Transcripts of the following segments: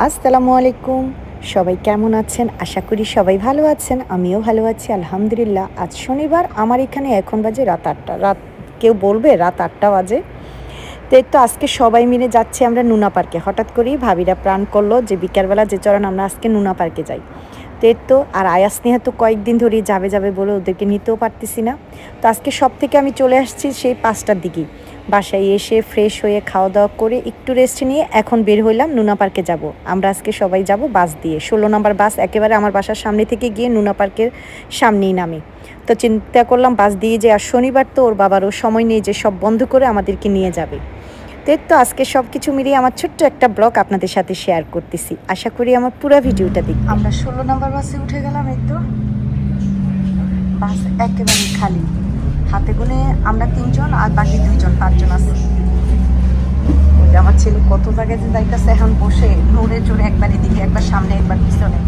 আসসালামু আলাইকুম। সবাই কেমন আছেন? আশা করি সবাই ভালো আছেন, আমিও ভালো আছি, আলহামদুলিল্লাহ। আজ শনিবার, আমার এখানে এখন বাজে রাত আটটা, রাত, কেউ বলবে রাত আটটা বাজে। তো তো আজকে সবাই মিলে যাচ্ছি আমরা নুনা পার্কে। হঠাৎ করেই ভাবিরা প্রাণ করল যে বিকালবেলা যে চরণ আমরা আজকে নুনা পার্কে যাই। তো তো, আর আয়াস নেহা তো কয়েকদিন ধরেই যাবে যাবে বলে ওদেরকে নিতেও পারতেছি না। তো আজকে সব থেকে আমি চলে আসছি সেই পাঁচটার দিকেই। বাসায় এসে ফ্রেশ হয়ে খাওয়া দাওয়া করে একটু রেস্ট নিয়ে এখন বের হইলাম নুনা পার্কে যাব। আমরা আজকে সবাই যাব বাস দিয়ে। ষোলো নম্বর বাস একেবারে আমার বাসার সামনে থেকে গিয়ে নুনা পার্কের সামনেই নামে। তো চিন্তা করলাম বাস দিয়ে যে আর শনিবার তো ওর বাবারও সময় নেই যে সব বন্ধ করে আমাদেরকে নিয়ে যাবে। তো তো আজকে সব কিছু মিলিয়ে আমার ছোট্ট একটা ব্লগ আপনাদের সাথে শেয়ার করতেছি। আশা করি আমার পুরো ভিডিওটা দেখবেন। আমরা ষোলো নম্বর বাসে উঠে গেলাম এই তো। বাস একেবারে খালি। হাতে গুনে আমরা তিনজন আর বাকি দুইজন, পাঁচজন আছে। আমার ছেলে কত জায়গায় যে যাইতেছে, এখন বসে নড়ে চড়ে একবার এদিকে, একবার সামনে, একবার পিছনে।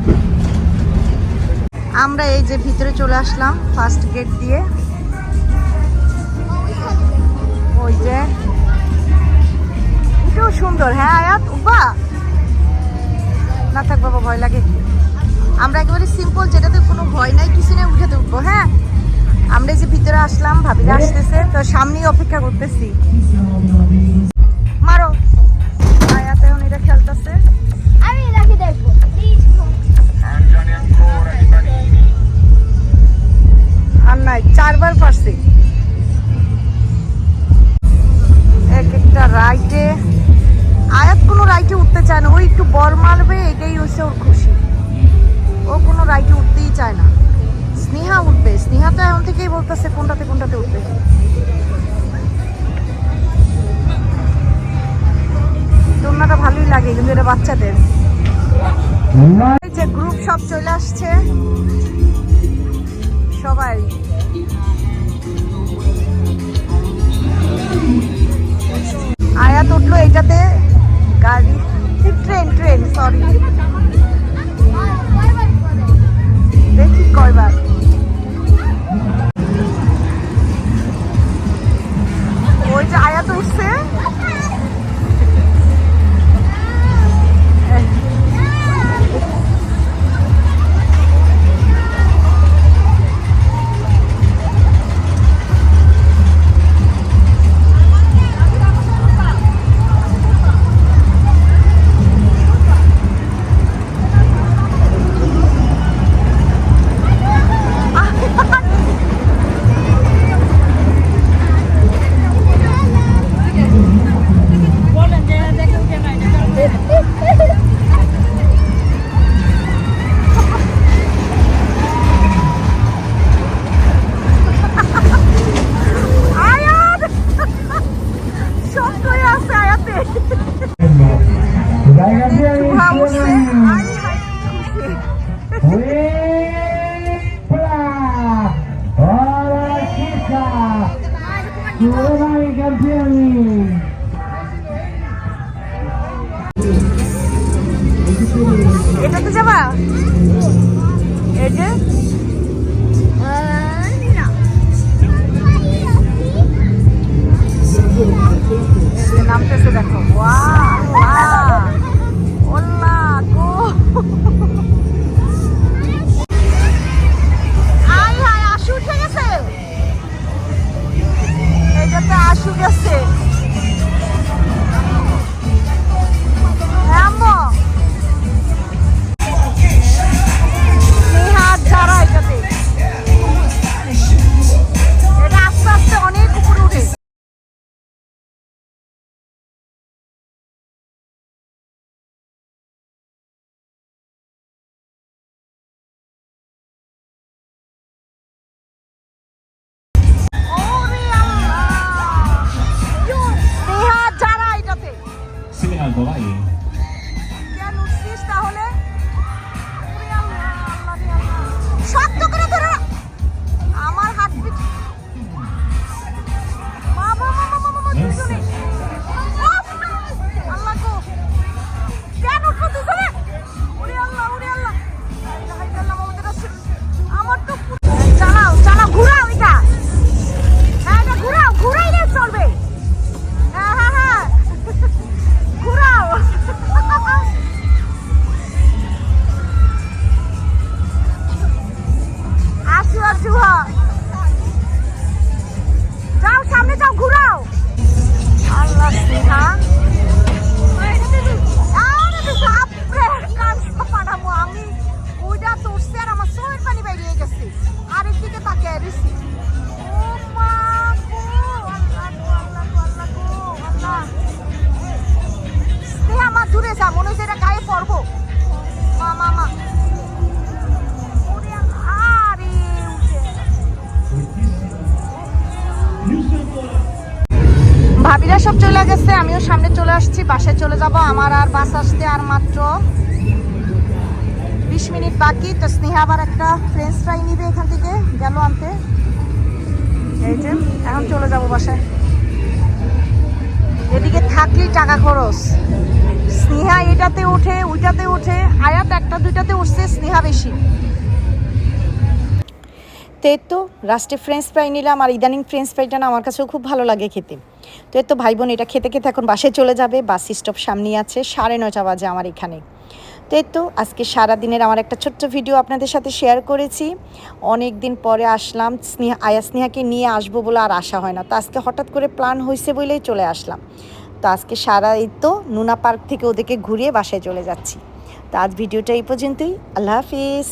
আমরা এই যে ভিতরে চলে আসলাম ফার্স্ট গেট দিয়ে। ওই যে এটাও সুন্দর। হ্যাঁ আয়াত? উবা না থাক বাবা, ভয় লাগে। আমরা একেবারে সিম্পল যেটাতে কোনো ভয় নাই কিছু নেই উঠে উঠবো হ্যাঁ? আমরা যে ভিতরে আসলাম, ভাবিরা আসতেছে, তো সামনেই অপেক্ষা করতেছি। স্নেহা উঠবে তো এখন থেকেই বলতেছে কোনটাতে কোনটাতে উঠবে। দোলনাটা ভালোই লাগে, কিন্তু এটা বাচ্চাদের। যে গ্রুপ সব চলে আসছে। সবাই। আয়াত উঠল এটাতে গাড়ি। ট্রেন ট্রেন সরি দেখি কয়বার। ওই যে আয়াত এটাতে যাবা? এই যে? নামতেছে দেখো। ওয়া শক্ত তাকিয়ে আমার দূরে এটা পড়ব মা ভাবিরা সব চলে গেছে, আমিও সামনে চলে আসছি, বাসায় চলে যাব। আমার আর বাস আসতে আর মাত্র বিশ মিনিট বাকি। তো স্নেহা আবার একটা ফ্রেঞ্চ ফ্রাই নিবে এখান থেকে, গেল আনতে। এই যে, এখন চলে যাব বাসায়। এদিকে থাকলেই টাকা খরচ। স্নেহা এটাতে ওঠে, ওইটাতে ওঠে, আয়াত একটা দুইটাতে উঠছে, স্নেহা বেশি। তো এই তো লাস্টে ফ্রেঞ্চ ফ্রাই নিলাম, আর ইদানিং ফ্রেঞ্চ ফ্রাইটা না আমার কাছেও খুব ভালো লাগে খেতে। তো এই তো ভাই বোন, এটা খেতে খেতে এখন বাসে চলে যাবে বাস স্টপ সামনেই আছে, সাড়ে নটা বাজে আমার এখানে। তো এই তো, আজকে সারা দিনের আমার একটা ছোট্ট ভিডিও আপনাদের সাথে শেয়ার করেছি। অনেক দিন পরে আসলাম, স্নেহা, আয়া স্নেহাকে নিয়ে আসব বলে আর আশা হয় না। তো আজকে হঠাৎ করে প্ল্যান হয়েছে বলেই চলে আসলাম। তো আজকে সারা এই তো নুনা পার্ক থেকে ওদেরকে ঘুরিয়ে বাসায় চলে যাচ্ছি। তো আজ ভিডিওটা এই পর্যন্তই। আল্লাহ হাফিজ।